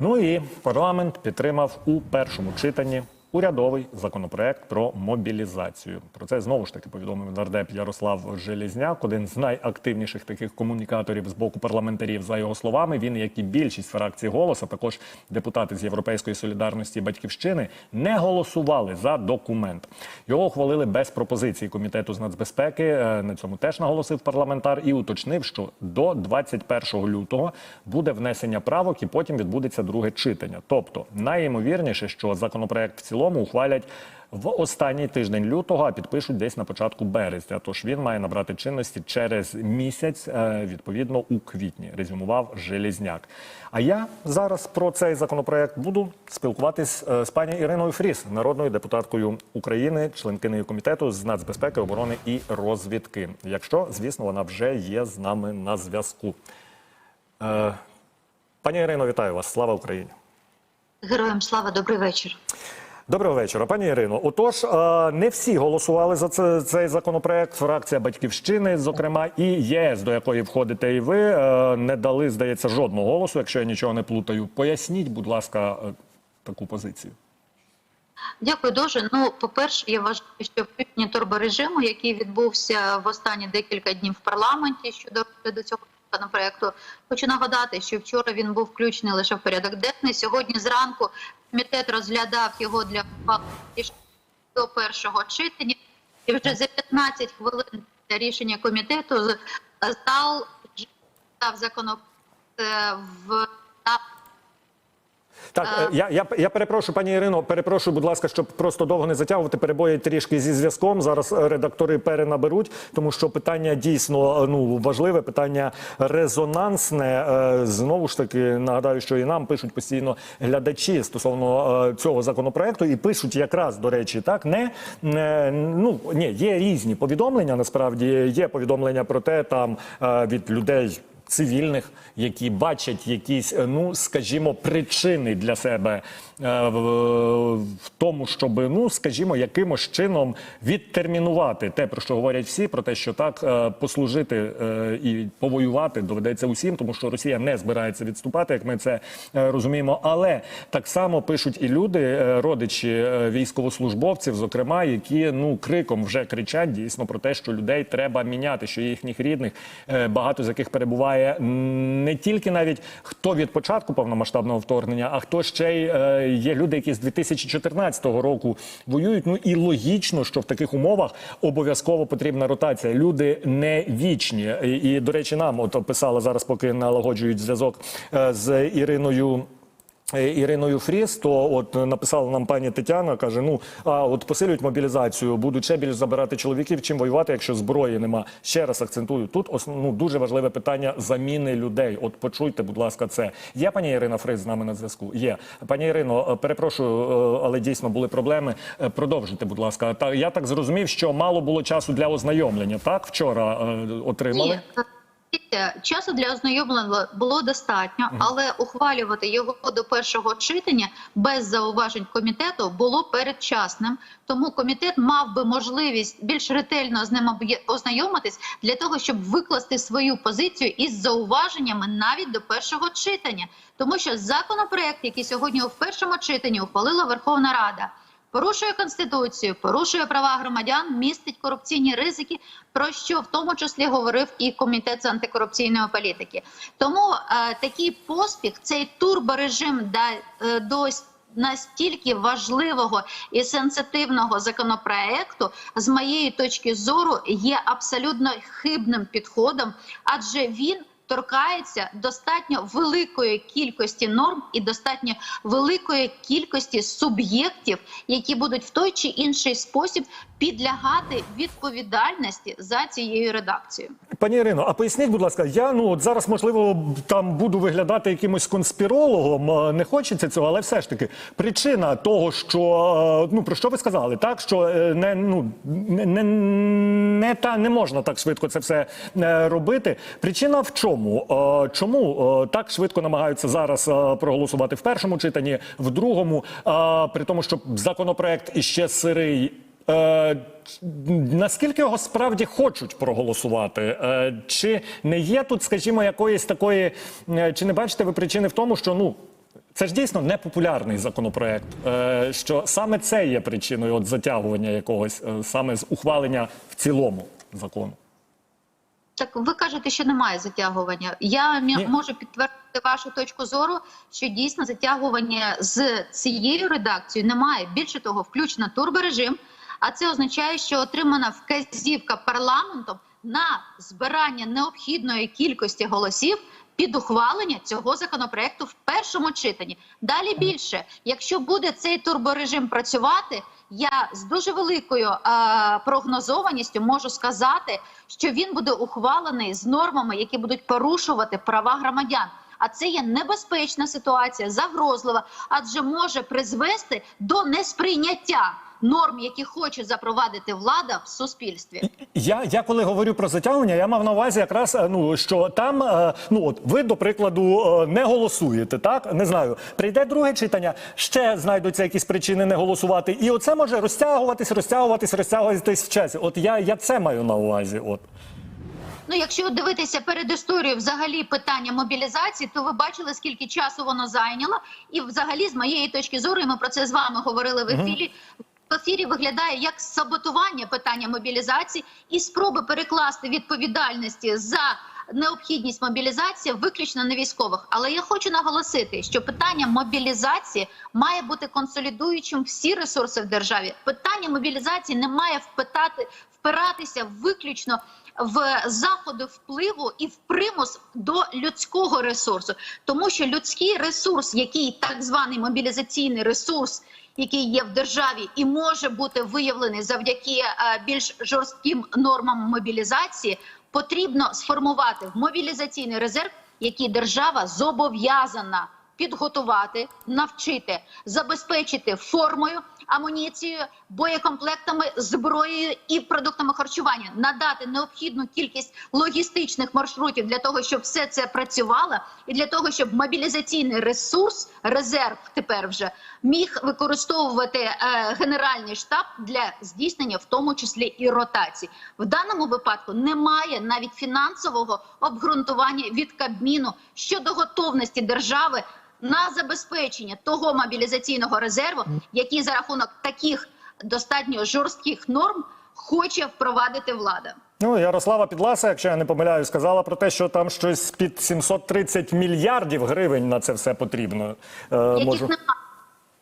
Ну і парламент підтримав у першому читанні урядовий законопроект про мобілізацію. Про це знову ж таки повідомив нардеп Ярослав Желізняк, один з найактивніших таких комунікаторів з боку парламентарів. За його словами, він, як і більшість фракцій «Голос», а також депутати з Європейської солідарності батьківщини, не голосували за документ. Його ухвалили без пропозиції комітету з нацбезпеки. Е, На цьому теж наголосив парламентар і уточнив, що до 21 лютого буде внесення правок, і потім відбудеться друге читання. Тобто найімовірніше, що законопроект в цілому ухвалять в останній тиждень лютого, а підпишуть десь на початку березня. Тож він має набрати чинності через місяць, е, відповідно у квітні. Резюмував Желізняк. А я зараз про цей законопроект буду спілкуватись е, з пані Іриною Фріс, народною депутаткою України, членкиною комітету з нацбезпеки, оборони і розвідки. Якщо, звісно, вона вже є з нами на зв'язку. Е, Пані Ірино, вітаю вас! Слава Україні! Героям слава, добрий вечір. Доброго вечора, пані Ірино. Отож, е, не всі голосували за цей законопроект. Фракція Батьківщини, зокрема, і ЄС, до якої входите і ви, е, не дали, здається, жодного голосу, якщо я нічого не плутаю. Поясніть, будь ласка, е, таку позицію. Дякую дуже. Ну, по-перше, я вважаю, що включення турборежиму, який відбувся в останні декілька днів в парламенті щодо цього законопроекту, хочу нагадати, що вчора він був включений лише в порядок денний. Сьогодні зранку комітет розглядав його для до першого читання, і вже за 15 хвилин рішення комітету зал став законопроект е, в Так, е, я, я, я перепрошую, пані Ірино, перепрошую, будь ласка, щоб просто довго не затягувати. Перебої трішки зі зв'язком. Зараз е, редактори перенаберуть, тому що питання дійсно е, ну важливе, питання резонансне. Знову ж таки нагадаю, що і нам пишуть постійно глядачі стосовно цього законопроекту, і пишуть якраз до речі, так не, не ну ні, є різні повідомлення. Насправді є повідомлення про те, там від людей цивільних, які бачать якісь, е, ну скажімо, причини для себе е, в, тому, щоб ну скажімо, якимось чином відтермінувати те, про що говорять всі, про те, що так е, послужити і повоювати доведеться усім, тому що Росія не збирається відступати, як ми це розуміємо. Але так само пишуть і люди, родичі військовослужбовців, зокрема, які ну криком вже кричать дійсно про те, що людей треба міняти, що їхніх рідних багато з яких перебуває м, не тільки навіть хто від початку повномасштабного вторгнення, а хто ще й е, є люди, які з 2014 року воюють. Ну і логічно, що в таких умовах обов'язково потрібна ротація. Люди не вічні. І, і до речі, нам от писала зараз, поки налагоджують зв'язок е, з Іриною. Е, Іриною Фріс, то от е, написала нам пані Тетяна, каже: ну а от посилюють мобілізацію, будуть ще більш забирати чоловіків, чим воювати, якщо зброї нема. Ще раз акцентую, тут ну, дуже важливе питання заміни людей. От почуйте, будь ласка, це є пані Ірина Фріс з нами на зв'язку. Є пані Ірино, е, перепрошую, але дійсно були проблеми. Продовжуйте, будь ласка. Та я так зрозумів, що мало було часу для ознайомлення. Так вчора отримали. Ні, часу для ознайомлення було достатньо, але ухвалювати його до першого читання без зауважень комітету було передчасним. Тому комітет мав би можливість більш ретельно з ним ознайомитись для того, щоб викласти свою позицію із зауваженнями навіть до першого читання. Тому що законопроект, який сьогодні у першому читанні ухвалила Верховна Рада. Порушує конституцію, порушує права громадян, містить корупційні ризики, про що в тому числі говорив і комітет з антикорупційної політики. Тому е, такий поспіх, цей турборежим да, е, до настільки важливого і сенситивного законопроекту, з моєї точки зору, є абсолютно хибним підходом, адже він торкається достатньо великої кількості норм і достатньо великої кількості суб'єктів, які будуть в той чи інший спосіб підлягати відповідальності за цією редакцією. Пані Ірино, а поясніть, будь ласка, я ну от зараз можливо там буду виглядати якимось конспірологом. Не хочеться цього, але все ж таки причина того, що ну про що ви сказали, так що е, не ну не, не, не та не можна так швидко це все е, робити. Причина в чому? Е, Чому е, так швидко намагаються зараз е, проголосувати в першому читанні, в другому, при тому, що законопроект іще сирий. Наскільки його справді хочуть проголосувати? Чи не є тут, скажімо, якоїсь такої, чи не бачите ви причини в тому, що ну Це ж дійсно непопулярний законопроект. Що саме це є причиною от затягування якогось саме з ухвалення в цілому закону. Так ви кажете, що немає затягування. Я Ні. можу підтвердити вашу точку зору, що дійсно затягування з цією редакцією немає. Більше того, включено турборежим. А це означає, що отримана вказівка парламентом на збирання необхідної кількості голосів під ухвалення цього законопроекту в першому читанні. Далі більше, якщо буде цей турборежим працювати, я з дуже великою е, прогнозованістю можу сказати, що він буде ухвалений з нормами, які будуть порушувати права громадян. А це є небезпечна ситуація, загрозлива, адже може призвести до несприйняття норм, які хоче запровадити влада в суспільстві. Я, я коли говорю про затягування, я мав на увазі якраз е, ну що там, е, ну от ви до прикладу е, не голосуєте, так не знаю. Прийде друге читання, ще знайдуться якісь причини не голосувати, і оце може розтягуватись, розтягуватись, розтягуватись в часі. От я, я це маю на увазі. От Ну, якщо дивитися перед історією взагалі питання мобілізації, то ви бачили, скільки часу воно зайняло, і взагалі, з моєї точки зору, і ми про це з вами говорили в ефірі. Ефірі виглядає як саботування питання мобілізації і спроби перекласти відповідальності за необхідність мобілізації виключно на військових. Але я хочу наголосити, що питання мобілізації має бути консолідуючим всі ресурси в державі. Питання мобілізації не має впитати впиратися виключно в заходи впливу і в примус до людського ресурсу, тому що людський ресурс, який так званий мобілізаційний ресурс, який є в державі, і може бути виявлений завдяки е, більш жорстким нормам мобілізації, потрібно сформувати в мобілізаційний резерв, який держава зобов'язана підготувати, навчити, забезпечити формою, амуніцією, боєкомплектами, зброєю і продуктами харчування, надати необхідну кількість логістичних маршрутів для того, щоб все це працювало, і для того, щоб мобілізаційний ресурс, резерв тепер вже міг використовувати е, генеральний штаб для здійснення, в тому числі і ротацій. В даному випадку немає навіть фінансового обґрунтування від Кабміну щодо готовності держави на забезпечення того мобілізаційного резерву, який за рахунок таких достатньо жорстких норм хоче впровадити влада. ну Ярослава Підласа, якщо я не помиляю, сказала про те, що там щось під 730 мільярдів гривень на це все потрібно. Е, Яких можу нема.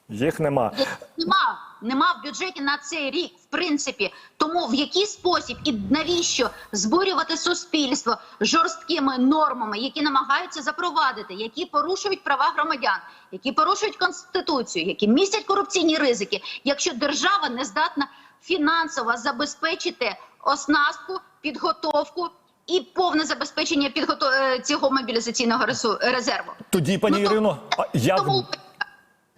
їх нема. Їх нема. Нема в бюджеті на цей рік, в принципі. Тому в який спосіб і навіщо збурювати суспільство жорсткими нормами, які намагаються запровадити, які порушують права громадян, які порушують конституцію, які містять корупційні ризики, якщо держава не здатна фінансово забезпечити оснастку, підготовку і повне забезпечення підготов... е, цього мобілізаційного резерву. Тоді, пані Ну, Ірино, як Тому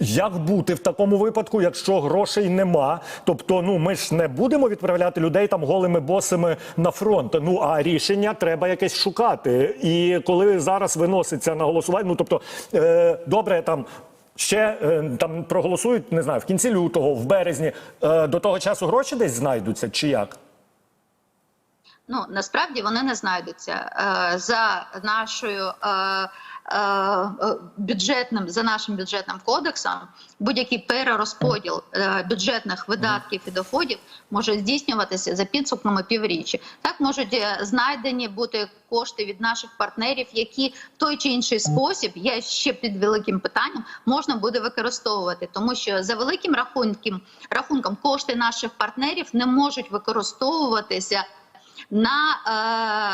Як бути в такому випадку, якщо грошей нема? Тобто, ну ми ж не будемо відправляти людей там голими босими на фронт. Ну а рішення треба якесь шукати. І коли зараз виноситься на голосування, ну тобто, е, добре, там. Ще е, там проголосують, не знаю, в кінці лютого, в березні. Е, до того часу гроші десь знайдуться, чи як? Ну насправді вони не знайдуться е, за нашою бюджетним за нашим бюджетним кодексом. Будь-який перерозподіл е, бюджетних видатків і доходів може здійснюватися за підсумками півріччя. Так можуть е, знайдені бути кошти від наших партнерів, які в той чи інший спосіб є ще під великим питанням, можна буде використовувати, тому що за великим рахунком рахунком кошти наших партнерів не можуть використовуватися на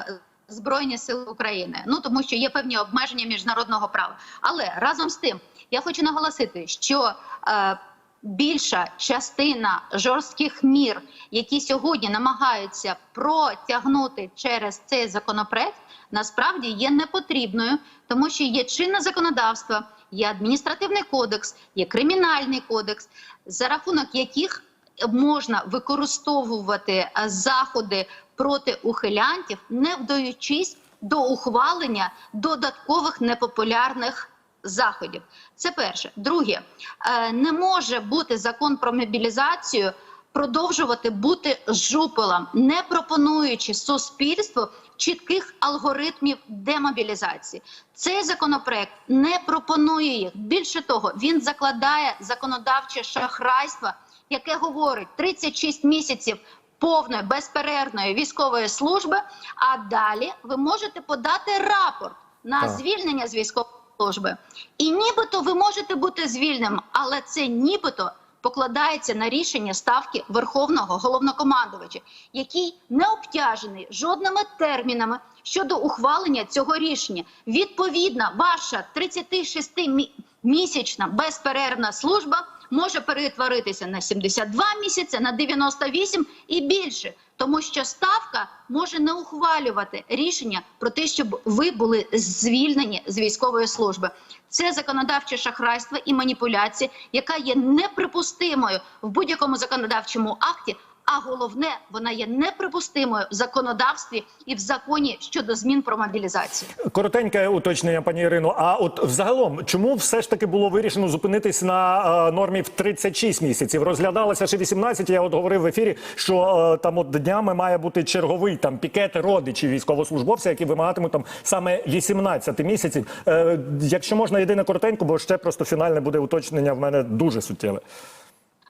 е, Збройні Сили України. Ну тому що є певні обмеження міжнародного права. Але разом з тим я хочу наголосити, що е, більша частина жорстких мір, які сьогодні намагаються протягнути через цей законопроект, насправді є непотрібною, тому що є чинне законодавство, є адміністративний кодекс, є кримінальний кодекс, за рахунок яких можна використовувати е, заходи проти ухилянтів, не вдаючись до ухвалення додаткових непопулярних заходів. Це перше. Друге, е, не може бути закон про мобілізацію продовжувати бути жупелом, не пропонуючи суспільству чітких алгоритмів демобілізації. Цей законопроект не пропонує їх. Більше того, він закладає законодавче шахрайство, яке говорить 36 місяців повної безперервної військової служби. А далі ви можете подати рапорт на Так. звільнення з військової служби. І нібито ви можете бути звільненим, але це нібито покладається на рішення ставки Верховного головнокомандувача, який не обтяжений жодними термінами щодо ухвалення цього рішення. Відповідно, ваша 36-місячна безперервна служба може перетворитися на 72 місяці, на 98 і більше, тому що ставка може не ухвалювати рішення про те, щоб ви були звільнені з військової служби. Це законодавче шахрайство і маніпуляція, яка є неприпустимою в будь-якому законодавчому акті. А головне, вона є неприпустимою в законодавстві і в законі щодо змін про мобілізацію. Коротеньке уточнення, пані Ірино. А от взагалом, чому все ж таки було вирішено зупинитись на е, нормі в 36 місяців? Розглядалося ще 18, Я от говорив в ефірі, що е, там от днями має бути черговий там пікет родичів військовослужбовця, які вимагатимуть там саме 18 місяців. Е, якщо можна, єдине коротенько, бо ще просто фінальне буде уточнення в мене дуже суттєве.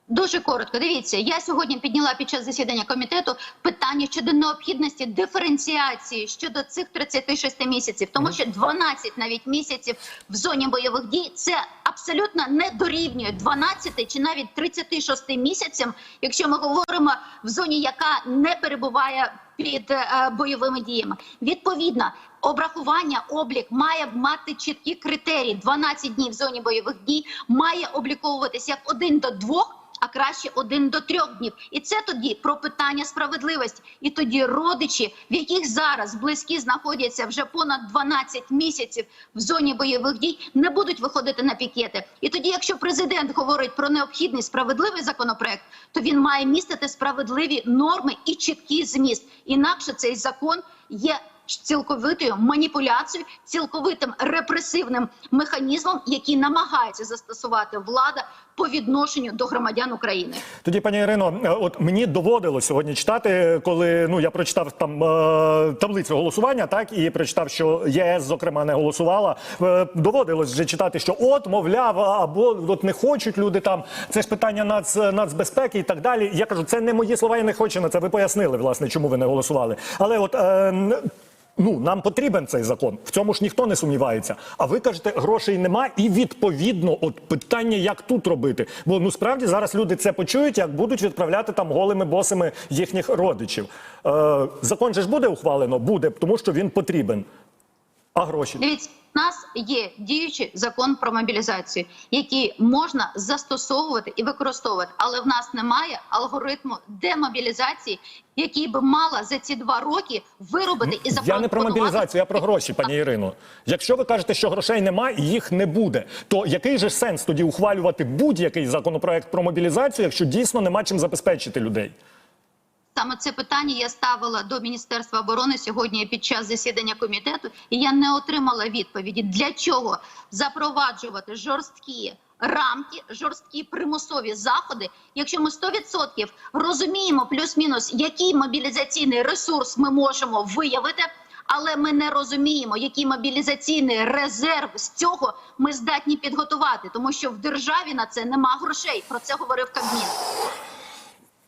Дуже коротко. Дивіться, я сьогодні підняла під час засідання комітету питання щодо необхідності диференціації щодо цих 36 місяців, тому що 12 навіть місяців в зоні бойових дій це абсолютно не дорівнює 12 чи навіть 36 місяцям, якщо ми говоримо в зоні, яка не перебуває під е, бойовими діями. Відповідно, обрахування облік має мати чіткі критерії. 12 днів в зоні бойових дій має обліковуватися як один до двох. А краще один до трьох днів, і це тоді про питання справедливості. І тоді родичі, в яких зараз близькі знаходяться вже понад 12 місяців в зоні бойових дій, не будуть виходити на пікети. І тоді, якщо президент говорить про необхідний справедливий законопроект, то він має містити справедливі норми і чіткий зміст. Інакше цей закон є цілковитою маніпуляцією, цілковитим репресивним механізмом, який намагається застосувати влада по відношенню до громадян України. Тоді, пані Ірино, е, от мені доводилось сьогодні читати, коли ну я прочитав там е, таблицю голосування, так і прочитав, що ЄС, зокрема, не голосувала. Е, доводилось вже читати, що от, мовляв, або от не хочуть люди там. Це ж питання нац, нацбезпеки і так далі. Я кажу, це не мої слова, я не хочу на це. Ви пояснили, власне, чому ви не голосували. Але от. Е, Ну, нам потрібен цей закон. В цьому ж ніхто не сумнівається. А ви кажете, грошей нема, і відповідно, от питання, як тут робити. Бо ну справді зараз люди це почують, як будуть відправляти там голими босами їхніх родичів. Е, закон же ж буде ухвалено? Буде, тому що він потрібен. А гроші? Дивіться, у нас є діючий закон про мобілізацію, який можна застосовувати і використовувати, але в нас немає алгоритму демобілізації, який би мала за ці два роки виробити і Я не про мобілізацію, я про гроші, пані Ірино. Якщо ви кажете, що грошей немає і їх не буде, то який же сенс тоді ухвалювати будь-який законопроект про мобілізацію, якщо дійсно нема чим забезпечити людей? Саме це питання я ставила до Міністерства оборони сьогодні під час засідання комітету, і я не отримала відповіді, для чого запроваджувати жорсткі рамки, жорсткі примусові заходи, якщо ми 100% розуміємо плюс-мінус, який мобілізаційний ресурс ми можемо виявити. Але ми не розуміємо, який мобілізаційний резерв з цього ми здатні підготувати, тому що в державі на це нема грошей. Про це говорив Кабмін.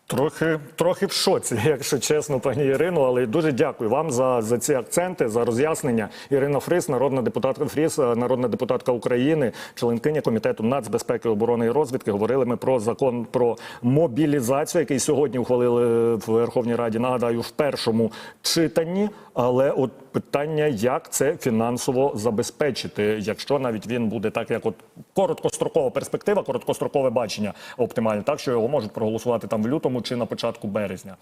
Трохи, трохи в шоці, якщо чесно, пані Ірино, але дуже дякую вам за, за ці акценти, за роз'яснення. Ірина Фрис, народна депутатка Фріс, е, народна депутатка України, членкиня комітету нацбезпеки, оборони і розвідки. Говорили ми про закон про мобілізацію, який сьогодні ухвалили в Верховній Раді. Нагадаю, в першому читанні. Але от питання, як це фінансово забезпечити, якщо навіть він буде так, як от короткострокова перспектива, короткострокове бачення оптимальне, так що його можуть проголосувати там в лютому чи на початку березня.